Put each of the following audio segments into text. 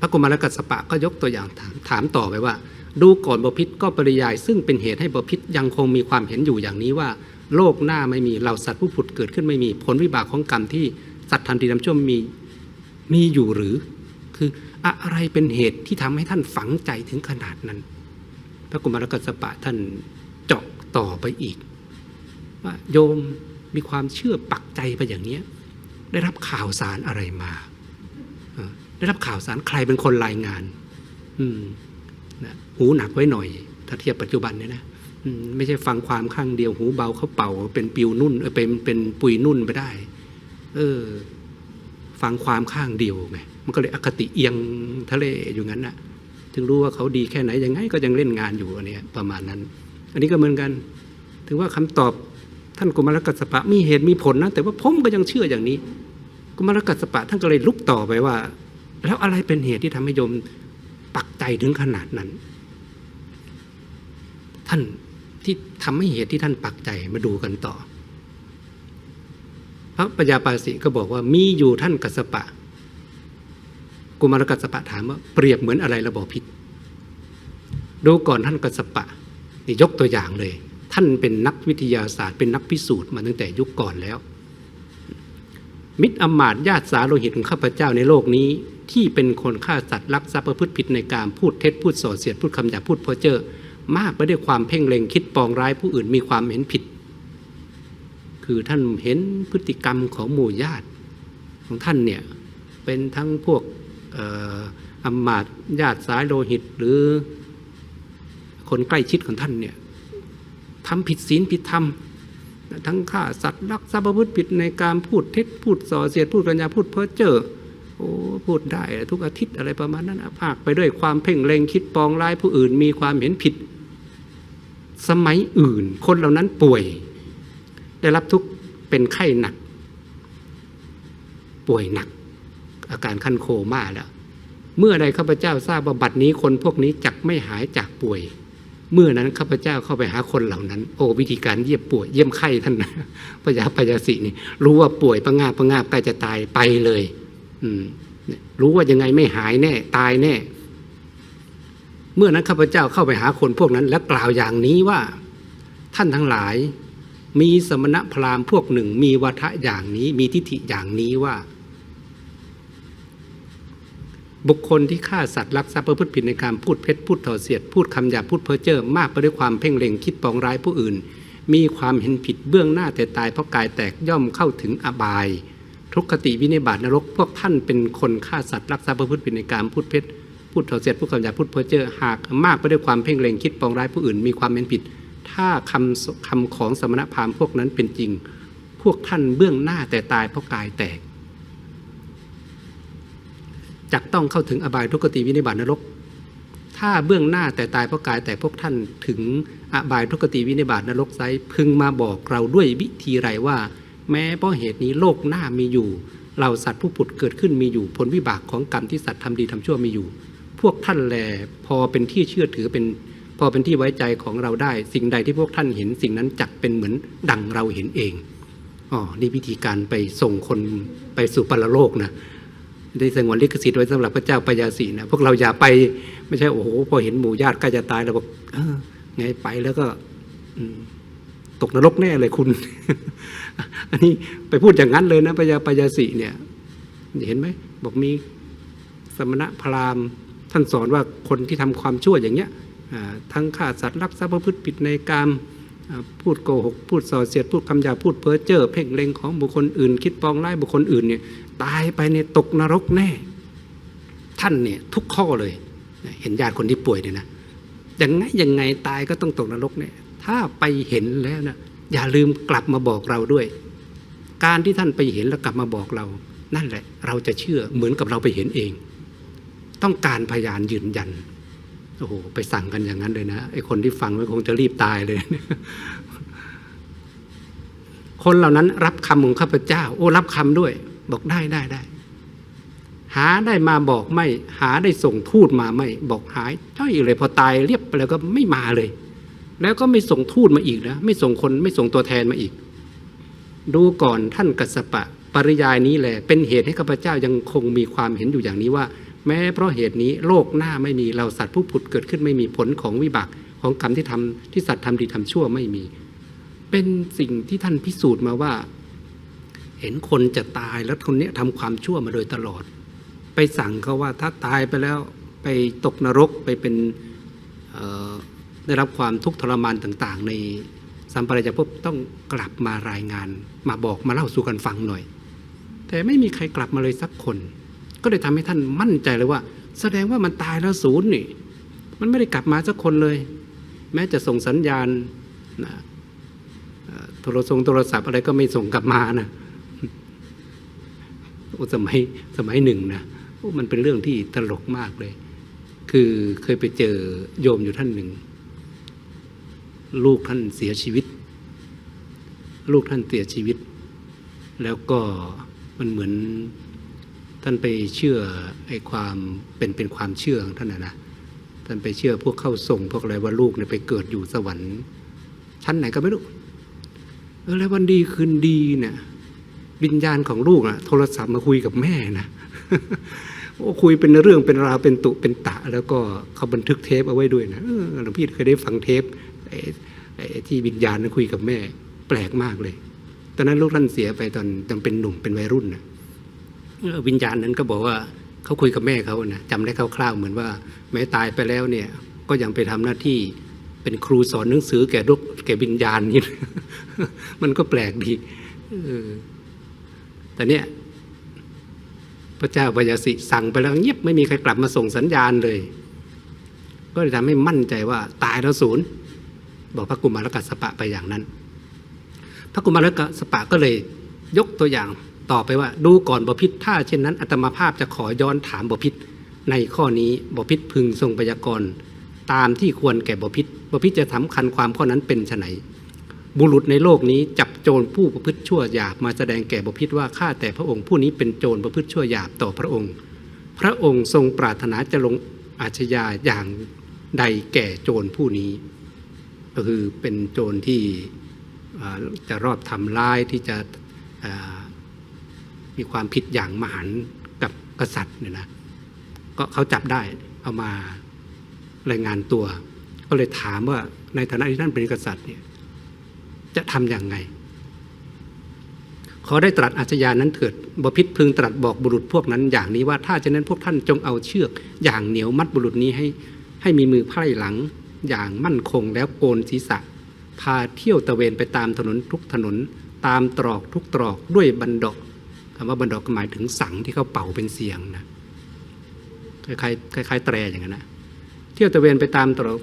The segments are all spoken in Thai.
พระกุมารกัสสปะก็ยกตัวอย่างถามถามต่อไปว่า ดูก่อนบพิษก็ปริยาย ซึ่งเป็นเหตุให้บพิษยังคงมีความเห็นอยู่อย่างนี้ว่า โลกหน้าไม่มีเราสัตว์ผู้ผุดเกิดขึ้นไม่มีผลวิบากของกรรมที่สัตว์ทันทีน้ำชั่วมีมีอยู่หรือ คืออะไรเป็นเหตุที่ทำให้ท่านฝังใจถึงขนาดนั้น พระกุมารกัสสปะท่านเจาะต่อไปอีก ว่าโยมมีความเชื่อปักใจไปอย่างเนี้ยได้รับข่าวสารอะไรมา ได้รับข่าวสารใครเป็นคนรายงาน อืมนะหูหนักไว้หน่อย ถ้าเทียบปัจจุบันเนี่ยนะไม่ใช่ฟังความข้างเดียวหูเบาเขาเป่า เป็นปิวนุ่นเป็นเป็นปุยนุ่นไปได้ เออ ฟังความข้างเดียวไงมันก็เลยอคติเอียงทะเลอยู่งั้นน่ะถึงรู้ว่าเขาดีแค่ไหนยังไงก็ยังเล่นงานอยู่อันนี้ประมาณนั้น อันนี้ก็เหมือนกัน ถึงว่าคำตอบท่านกุมารกัสปะมีเหตุมีผลนะแต่ว่าผมก็ยังเชื่ออย่างนี้กุมารกัสปะท่านก็เลยลุกต่อไปว่า แล้วอะไรเป็นเหตุที่ทำให้โยมปักใจถึงขนาดนั้น ท่านที่ทำให้เหตุที่ท่านปักใจมาดูกันต่อ พระปัญญาปาสิก็บอกว่ามีอยู่ท่านกัสปะ กุมารกัสปะถามว่าเปรียบเหมือนอะไรระบอพิษดูก่อนท่านกัสปะนี่ยกตัวอย่างเลย ท่านเป็นนักวิทยาศาสตร์เป็นนักพิสูจน์มาตั้งแต่ยุคก่อนแล้ว มิตรอมาตญาติสาโลหิตของข้าพเจ้าในโลกนี้ ที่เป็นคนฆ่าสัตว์ลักทรัพย์ประพฤติผิดในการพูดเท็จพูดส่อเสียดพูดคำหยาพูดเพ้อเจ้อมากไปด้วยความเพ่งเล็งคิดปองร้ายผู้อื่นมีความเห็นผิด คือท่านเห็นพฤติกรรมของหมู่ญาติของท่านเนี่ยเป็นทั้งพวกอ่ออำมาตญาติสายโลหิตหรือคนใกล้ชิดของท่านเนี่ยทำผิดศีลผิดธรรมทั้งฆ่าสัตว์ลักทรัพย์ประพฤติผิดในการพูดเท็จพูดส่อเสียดพูดกัญญาพูดเพ้อเจ้อ โอ้พูดได้ทุกอาทิตย์อะไรประมาณนั้นอภาคไปด้วยความเพ่งเล็งคิดปองร้ายผู้อื่นมีความเห็นผิด สมัยอื่น คนเหล่านั้นป่วย ได้รับทุกเป็นไข้หนัก ป่วยหนัก อาการขั้นโคม่าแล้วเมื่อใดข้าพเจ้าทราบว่าบัดนี้คนพวกนี้จักไม่หายจากป่วย เมื่อนั้นข้าพเจ้าเข้าไปหาคนเหล่านั้น โอ้วิธีการเยี่ยมป่วยเยี่ยมไข้ท่านนะพระยาปยาสินี่รู้ว่าป่วยประงาประงาใกล้จะตายไปเลย รู้ว่ายังไงไม่หายแน่ ตายแน่ เมื่อนั้นข้าพเจ้าเข้าไปหาคนพวกนั้น และกล่าวอย่างนี้ว่า ท่านทั้งหลาย มีสมณพราหมณ์พวกหนึ่ง มีวัฒะอย่างนี้ มีทิฏฐิอย่างนี้ว่า บุคคลที่ฆ่าสัตว์ลักทรัพย์ประพฤติผิดในการพูดเท็จพูดถ่อเสียด พูดคำหยาพูดเพ้อเจ้อมากไปด้วยความเพ่งเล็งคิดปองร้ายผู้อื่น มีความเห็นผิดเบื้องหน้าแต่ตายเพราะกายแตกย่อมเข้าถึงอบาย ทุกขติวินิบาตนรก พวกท่านเป็นคนฆ่าสัตว์ลักทรัพย์ประพฤติผิดในการพูดเท็จพูดถ่อเสียดพูดคำหยาพูดเพ้อเจ้อหากมากไปด้วยความเพ่งเล็งคิดปองร้ายผู้อื่นมีความเห็นผิด ถ้าคำคำของสมณพราหมณ์พวกนั้นเป็นจริง พวกท่านเบื้องหน้าแต่ตายเพราะกายแตกจักต้องเข้าถึงอบายทุกขติวินิบาตนรก ถ้าเบื้องหน้าแต่ตายเพราะกายแต่พวกท่านถึงอบายทุกขติวินิบาตนรกไซพึงมาบอกเราด้วยวิธีไรว่า แม้เพราะเหตุนี้โลกหน้ามีอยู่เราสัตว์ผู้ผุดเกิดขึ้นมีอยู่ผลวิบากของกรรมที่สัตว์ทำดีทำชั่วมีอยู่ พวกท่านแลพอเป็นที่เชื่อถือเป็น พอเป็นที่ไว้ใจของเราได้ สิ่งใดที่พวกท่านเห็น สิ่งนั้นจักเป็นเหมือนดังเราเห็นเองอ๋อนี่วิธีการไปส่งคนไปสู่ปรโลกนะได้สงวนลิขสิทธิ์ไว้สำหรับพระเจ้าปยาสีนะพวกเราอย่าไปไม่ใช่โอ้โหพอเห็นหมู่ญาติใกล้จะตายเราบอกเออไงไปแล้วก็อื ตกนรกแน่เลยคุณ อันนี้ไปพูดอย่างนั้นเลยนะพระยาปยาสีเนี่ย เห็นไหมบอกมีสมณะพราหมณ์ท่านสอนว่าคนที่ทำความชั่วอย่างเงี้ยทั้งฆ่าสัตว์ลักทรัพย์ประพฤติผิดในกามพูดโกหกพูดส่อเสียดพูดคำหยาพูดเพ้อเจ้อเพ่งเล็งของบุคคลอื่น คิดปองร้ายบุคคลอื่นเนี่ยตายไปในตกนรกแน่ ท่านเนี่ยทุกข้อเลย เห็นญาติคนที่ป่วยเนี่ยนะยังไงยังไงตายก็ต้องตกนรกแน่ ถ้าไปเห็นแล้วนะอย่าลืมกลับมาบอกเราด้วย การที่ท่านไปเห็นแล้วกลับมาบอกเรา นั่นแหละ เราจะเชื่อเหมือนกับเราไปเห็นเอง ต้องการพยานยืนยันโอ้โหไปสั่งกันอย่างนั้นเลยนะไอ้คนที่ฟังมันคงจะรีบตายเลย คนเหล่านั้นรับคำของข้าพเจ้า โอ้รับคำด้วย บอกได้ได้ได้หาได้มาบอกไม่ หาได้ส่งทูตมาไม่ บอกหายจ้อยเลยพอตายเรียบไปแล้วก็ไม่มาเลย แล้วก็ไม่ส่งทูตมาอีกนะไม่ส่งคนไม่ส่งตัวแทนมาอีก ดูก่อนท่านกัสปะ ปริยายนี้แหละ เป็นเหตุให้ข้าพเจ้ายังคงมีความเห็นอยู่อย่างนี้ว่า แม้เพราะเหตุนี้โลกหน้าไม่มีเราสัตว์ผู้ผุดเกิดขึ้นไม่มีผลของวิบากของกรรมที่ทำที่สัตว์ทำดีทำชั่วไม่มี เป็นสิ่งที่ท่านพิสูจน์มาว่า เห็นคนจะตายแล้วคนนี้ยทำความชั่วมาโดยตลอด ไปสั่งเขาว่าถ้าตายไปแล้วไปตกนรกไปเป็นเได้รับความทุกข์ทรมานต่างๆ ในสัมปรายภพต้องกลับมารายงาน มาบอกมาเล่าสู่กันฟังหน่อย แต่ไม่มีใครกลับมาเลยสักคน ก็เลยทำให้ท่านมั่นใจเลยว่า แสดงว่ามันตายแล้วศูนย์นี่ มันไม่ได้กลับมาสักคนเลย แม้จะส่งสัญญาณนะโทรศัพท์โทรศัพท์อะไรก็ไม่ส่งกลับมานะโอ้สมัยสมัยหนึ่งนะมันเป็นเรื่องที่ตลกมากเลย คือเคยไปเจอโยมอยู่ท่านหนึ่ง ลูกท่านเสียชีวิต ลูกท่านเสียชีวิต แล้วก็มันเหมือนท่านไปเชื่อไอ้ความเป็นเป็นความเชื่อของท่านนะนะท่านไปเชื่อพวกเข้าทรงพวกอะไรว่าลูกเนี่ยไปเกิดอยู่สวรรค์ชั้นไหนก็ไม่รู้เออแล้ววันดีคืนดีเนี่ยวิญญาณของลูกอะโทรศัพท์มาคุยกับแม่นะโอ้คุยเป็นเรื่องเป็นราวเป็นตุเป็นตะ แล้วก็เขาบันทึกเทปเอาไว้ด้วยนะเออหลวงพี่เคยได้ฟังเทป ที่วิญญาณนั้นคุยกับแม่ แปลกมากเลย ตอนนั้นลูกท่านเสียไปตอนตอนเป็นหนุ่มเป็นวัยรุ่นนะวิญญาณนั้นก็บอกว่าเขาคุยกับแม่เขานะจำได้คร่าวๆเหมือนว่า แม้ตายไปแล้วเนี่ย ก็ยังไปทำหน้าที่เป็นครูสอนหนังสือแก่ลูกแก่วิญญาณนี่มันก็แปลกดีแต่เนี่ยพระเจ้าปยาสิสั่งไปแล้วเงียบไม่มีใครกลับมาส่งสัญญาณเลย ก็เลยทำให้มั่นใจว่าตายแล้วศูนย์ บอกพระกุมารกัสปะไปอย่างนั้น พระกุมารกัสปะก็เลยยกตัวอย่างต่อไปว่า ดูก่อนบพิษถ้าเช่นนั้นอัตมาภาพจะขอย้อนถามบพิษในข้อนี้บพิษพึงทรงพยากรณ์ตามที่ควรแก่บพิษบพิษจะสำคัญความข้อนั้นเป็นไนบุรุษในโลกนี้จับโจรผู้ประพฤติชั่วหยาบมาแสดงแก่บพิษว่าข้าแต่พระองค์ผู้นี้เป็นโจรประพฤติชั่วหยาบต่อพระองค์ พระองค์ทรงปรารถนาจะลงอาชญาอย่างใดแก่โจรผู้นี้ ก็คือเป็นโจรที่จะรอบทำร้ายที่จะมีความผิดอย่างมหันกับกษัตริย์เนี่ยนะก็เขาจับได้เอามารายงานตัว ก็เลยถามว่าในฐานะที่ท่านเป็นกษัตริย์เนี่ยจะทำอย่างไงขอได้ตรัสอาชญานั้นเถิดบพิษพึงตรัสบอกบุรุษพวกนั้นอย่างนี้ว่าถ้าเช่นนั้นพวกท่านจงเอาเชือกอย่างเหนียวมัดบุรุษนี้ให้ให้มีมือไพร่หลัง อย่างมั่นคงแล้วโกนศีรษะ พาเที่ยวตะเวนไปตามถนนทุกถนน ตามตรอกทุกตรอกด้วยบันดอกคำว่าบันดอกหมายถึงสังที่เขาเป่าเป็นเสียงนะคล้ายๆคล้ายๆแตรอย่างนั้นนะเที่ยวตะเวนไปตามตรอก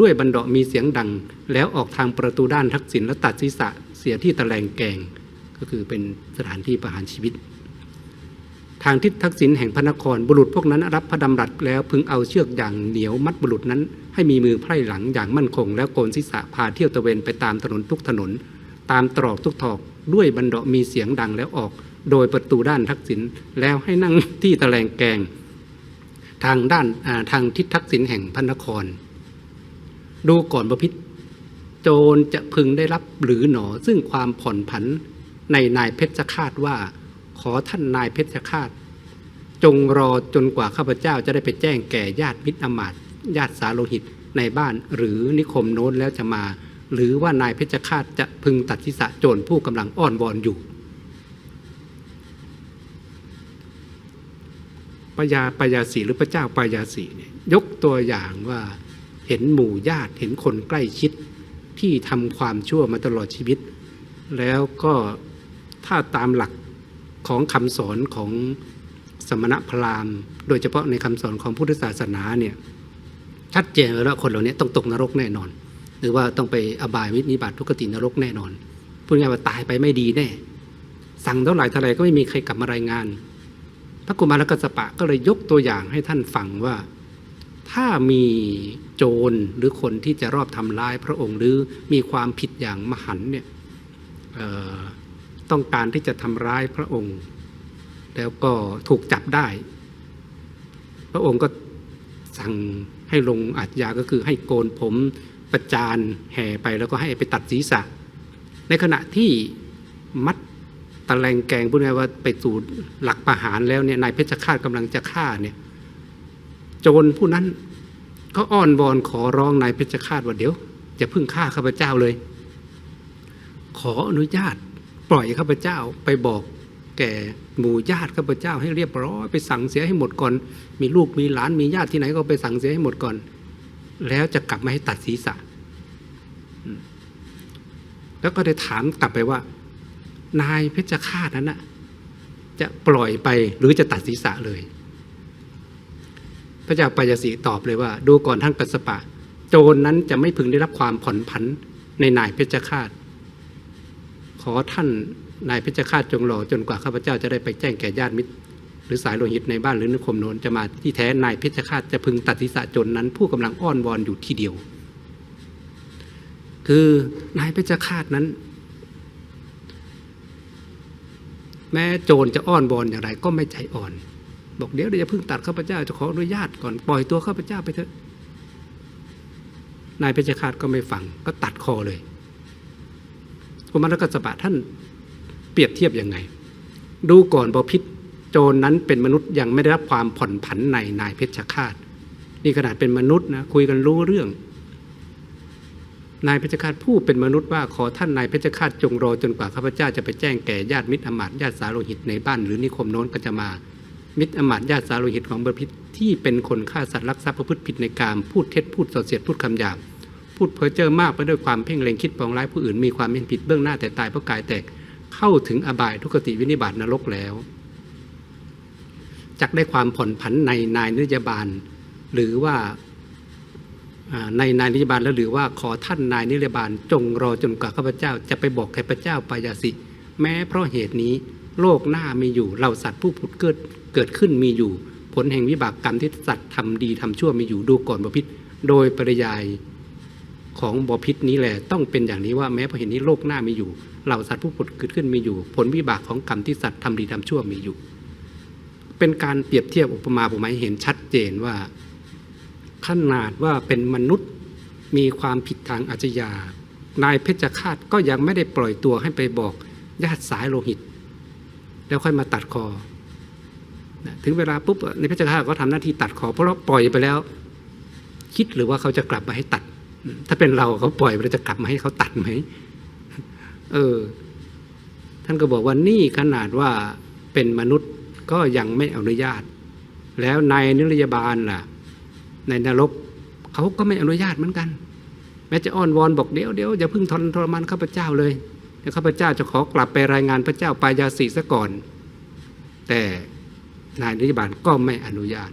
ด้วยบันดอกมีเสียงดัง แล้วออกทางประตูด้านทักษิณแล้วตัดศีรษะเสียที่ตะแลงแกง ก็คือเป็นสถานที่ประหารชีวิต ทางทิศทักษิณแห่งพระนครบุรุษพวกนั้นรับพระดำรัสแล้วพึงเอาเชือกอย่างเหนียวมัดบุรุษนั้น ให้มีมือไพร่หลังอย่างมั่นคง แล้วโกนศีรษะพาเที่ยวตะเวนไปตามถนนทุกถนน ตามตรอกทุกถอกด้วยบันดามีเสียงดังแล้วออก โดยประตูด้านทักษิณแล้วให้นั่งที่ตะแลงแกง ทางด้านาทางทิศทักษิณแห่งพระนคร ดูก่อนบพิษโจรจะพึงได้รับหรือหนอซึ่งความผ่อนผันในนายเพชรฆาตว่า ขอท่านนายเพชรฆาตจงรอจนกว่าข้าพเจ้าจะได้ไปแจ้งแก่ญาติมิตรอมาตญาติสาโลหิตในบ้านหรือนิคมโน้นแล้วจะมา หรือว่านายเพชรฆาตจะพึงตัดทิศะโจรผู้กำลังอ้อนวอนอยู่ปยาปยาสีหรือพระเจ้าปยาสีเนี่ยยกตัวอย่างว่าเห็นหมู่ญาติเห็นคนใกล้ชิดที่ทำความชั่วมาตลอดชีวิต แล้วก็ถ้าตามหลัก ของคำสอนของสมณพราหมณ์ โดยเฉพาะในคำสอนของพุทธศาสนาเนี่ยชัดเจนเลยว่าคนเหล่านี้ต้องตกนรกแน่นอน หรือว่าต้องไปอบายวินิบาตทุกตินรกแน่นอนพูดง่ายๆว่าตายไปไม่ดีแน่ สั่งเท่าไหร่เท่าไหร่ก็ไม่มีใครกลับมารายงาน พระกุมารกัสปะก็เลยยกตัวอย่างให้ท่านฟังว่า ถ้ามีโจรหรือคนที่จะรอบทำร้ายพระองค์หรือมีความผิดอย่างมหันเนี่ยเออ ต้องการที่จะทำร้ายพระองค์ แล้วก็ถูกจับได้ พระองค์ก็สั่งให้ลงอาชญาก็คือให้โกนผมประจานแห่ไปแล้วก็ให้ไปตัดศีรษะ ในขณะที่มัดตะแลงแกงพูดง่ายว่าไปสู่หลักประหารแล้วเนี่ยนายเพชฌฆาตกำลังจะฆ่าเนี่ยโจรผู้นั้นก็อ้อนวอนขอร้องนายเพชฌฆาตว่าเดี๋ยวจะพึ่งฆ่าข้าพเจ้าเลย ขออนุญาต ปล่อยข้าพเจ้าไปบอกแก่หมู่ญาติข้าพเจ้าให้เรียบร้อยไปสั่งเสียให้หมดก่อน มีลูกมีหลานมีญาติที่ไหนก็ไปสั่งเสียให้หมดก่อน แล้วจะกลับมาให้ตัดศีรษะ แล้วก็ได้ถามกลับไปว่า นายเพชฌฆาตนั้นนะจะปล่อยไปหรือจะตัดศีรษะเลย พระเจ้าปยสีตอบเลยว่า ดูก่อนท่านกัสสปะ โจรนั้นจะไม่พึงได้รับความผ่อนผันในนายเพชฌฆาต ขอท่านนายเพชฌฆาตจงรอจนกว่าข้าพเจ้าจะได้ไปแจ้งแก่ญาติมิตร หรือสายโลหิตในบ้านหรือนิคมโนนจะมาที่แท้นายเพชฌฆาตจะพึงตัดศีรษะโจรนั้น ผู้กำลังอ้อนวอนอยู่ที่เดียว คือนายเพชฌฆาตนั้น แม้โจรจะอ้อนวอนอย่างไร ก็ไม่ใจอ่อน บอกเดี๋ยวเดี๋ยวจะพิ่งตัดข้าพเจ้าจะขออนุญาตก่อนปล่อยตัวข้าพเจ้าไปเถอะนายเพชฌฆาตก็ไม่ฟังก็ตัดคอเลย กุมารกัสสปะท่านเปรียบเทียบยังไง ดูก่อนบพิษโจรนั้นเป็นมนุษย์ยังไม่ได้รับความผ่อนผันในนายเพชฌฆาต นี่ขนาดเป็นมนุษย์นะคุยกันรู้เรื่อง นายเพชฌฆาตผู้เป็นมนุษย์ว่าขอท่านนายเพชฌฆาตจงรอจนกว่าข้าพเจ้าจะไปแจ้งแก่ญาติมิตรอมาตย์ญาติสาโลหิตในบ้านหรือนิคมโน้นก็จะมา มิตรอมาตย์ญาติสาโลหิตของบพิษที่เป็นคนฆ่าสัตว์ลักทรัพย์ประพฤติผิดในกามพูดเท็จพูดส่อเสียดพูดคำหยาบ พูดเพ้อเจ้อมากไปด้วยความเพ่งเล็งคิดปองร้ายผู้อื่นมีความเห็นผิดเบื้องหน้าแต่ตายเพราะกายแตกเข้าถึงอบายทุกติวินิบาตนรกแล้วจักได้ความผ่อนผันในนายนิยบาล หรือว่าอ่าในนายนิยบาลแล้วหรือว่าขอท่านนายนิยบาล จงรอจนกว่าข้าพเจ้า จะไปบอกแก่พระเจ้าปายาสิ แม้เพราะเหตุนี้โลกหน้ามีอยู่เราสัตว์ผู้ผุดเกิดเกิดขึ้นมีอยู่ ผลแห่งวิบากกรรมที่สัตว์ทำดีทำชั่วมีอยู่ดูก่อนบพิษโดยปริยาย ของบ่อพิษนี้แหละต้องเป็นอย่างนี้ว่าแม้พราะเหตุนี้โลกหน้ามีอยู่เราสัตว์ผู้ผุดเกิดขึ้นมีอยู่ ผลวิบากของกรรมที่สัตว์ทำดีทำชั่วมีอยู่ เป็นการเปรียบเทียบอุปมาอุปไมยเห็นชัดเจนว่าขนาดว่าเป็นมนุษย์มีความผิดทางอาชญานายเพชฌฆาตก็ยังไม่ได้ปล่อยตัวให้ไปบอกญาติสายโลหิต แล้วค่อยมาตัดคอ ถึงเวลาปุ๊บในเพชฌฆาตก็ทำหน้าที่ตัดคอ เพราะเราปล่อยไปแล้ว คิดหรือว่าเขาจะกลับมาให้ตัด ถ้าเป็นเราเขาปล่อยไปแล้วจะกลับมาให้เขาตัดไหมเออ ท่านก็บอกว่านี่ขนาดว่าเป็นมนุษย์ก็ยังไม่อนุญาต แล้วในนิรยาบาลล่ะ ในนรกเขาก็ไม่อนุญาตเหมือนกัน แม้จะอ้อนวอนบอกเดี๋ยวเดี๋ยวอย่าพิ่งทนทรมานข้าพเจ้าเลยเดี๋ยวข้าพเจ้าจะขอกลับไปรายงานพระเจ้าปายาสีซะก่อน แต่นายนิยบาลก็ไม่อนุญาต